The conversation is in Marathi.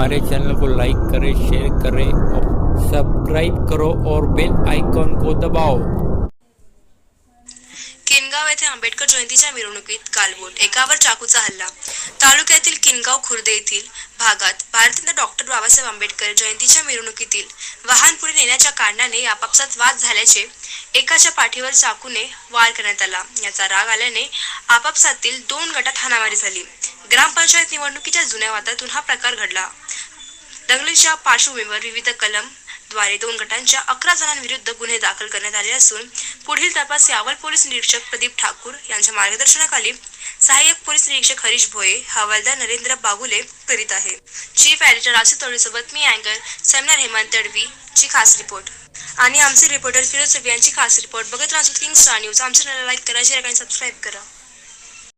हमारे चैनल को लाइक करें शेयर करें और सब्सक्राइब करो और बेल आइकॉन को दबाओ। किनगाव येथे आंबेडकर जयंतीच्या मिरवणुकीत कालबोट एकावर चाकूचा हल्ला. तालुक्यातील किनगाव खुर्दे येथील भागात भारतरत्न डॉक्टर बाबासाहेब आंबेडकर जयंतीच्या मिरवणुकीतील वाहन पुढे नेण्याच्या कारणाने आपापसात वाद झाल्याचे एकाच्या पाठीवर चाकूने वार करण्यात आला. याचा राग आल्याने आपापसातील दोन गटात हाणामारी झाली. ग्रामपंचायत निवडणुकीच्या जुन्या वादातून हा प्रकार घडला. दंगलीच्या पार्श्वभूमीवर विविध कलमद्वारे दोन गटांच्या अकरा जणांविरुद्ध गुन्हे दाखल करण्यात आले असून पुढील तपास यावल पोलीस निरीक्षक प्रदीप ठाकूर यांच्या मार्गदर्शनाखाली सहाय्यक पोलीस निरीक्षक हरीश भोये हवालदार नरेंद्र बागुले करीत आहे. चीफ एडिटर आसिफ तोडीसोबत मी अँकर सेमिनार हेमंत तडवी ची खास रिपोर्ट. आणि आमचे रिपोर्टर फिरोज रवी यांची खास रिपोर्ट बघत राहा किंग स्टार न्यूज. आमच्या लाईक करा शेअर आणि सबस्क्राईब करा.